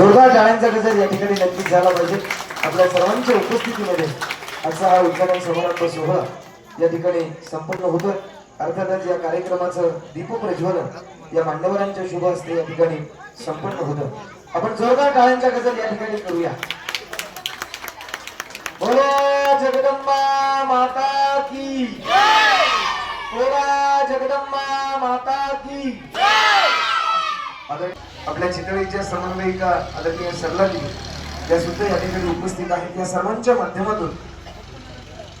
जोरदार टाळ्यांचा गजर या ठिकाणी नक्कीच झाला पाहिजे. आपल्या सर्वांच्या उपस्थितीमध्ये आजचा हा उद्घाटन समारंभ सोहळा या ठिकाणी संपन्न होतोय. अर्थातच या कार्यक्रमाचं दीपप्रज्वलन या मान्यवरांच्या शुभ हस्ते या ठिकाणी संपन्न होतं. आपण जोरदार टाळ्यांचा गजर या ठिकाणी करूया. बोला जगदंबा माता की. बोला जगदंबा माता की. आपल्या चितळीच्या समन्वयिका आदरणीय सरलाजी त्या सुद्धा या ठिकाणी उपस्थित आहेत. या सर्वांच्या माध्यमातून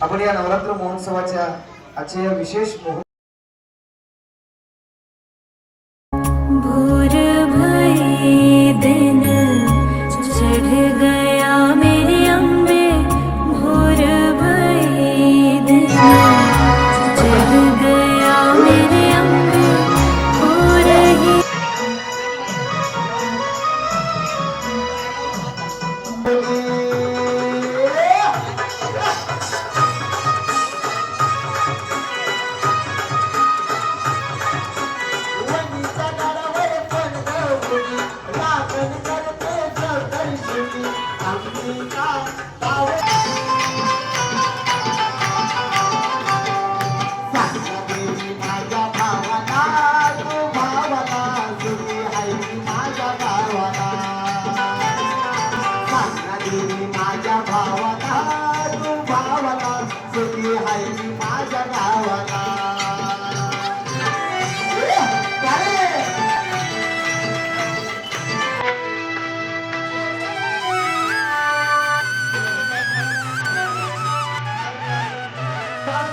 आपण या नवरात्र महोत्सवाच्या आजच्या या विशेष महोत्सव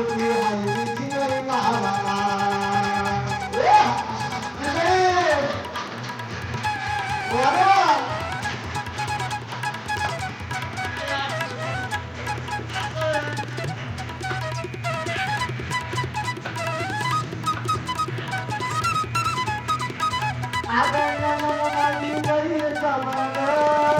I'm gonna go to the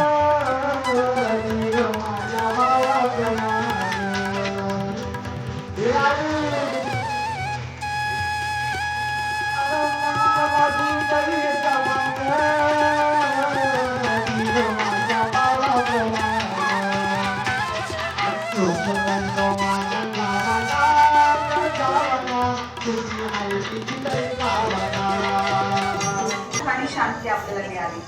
आणि शांती आपल्याला मिळाली.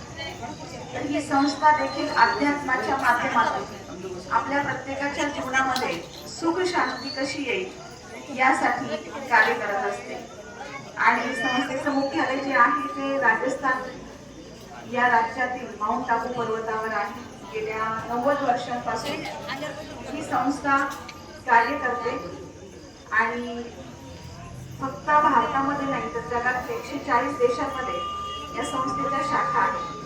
तर ही संस्था देखील अध्यात्माच्या माध्यमातून आपल्या प्रत्येकाच्या जीवनामध्ये सुख शांती कशी येईल यासाठी कार्य करत असते. आणि संस्थेचं मुख्यालय जे आहे ते राजस्थान या राज्यातील माउंट आबू पर्वतावर आहे. गेल्या नव्वद वर्षांपासून ही संस्था कार्य करते. आणि फक्त भारतामध्ये नाही तर जगात एकशे चाळीस देशांमध्ये या संस्थेच्या शाखा आहेत.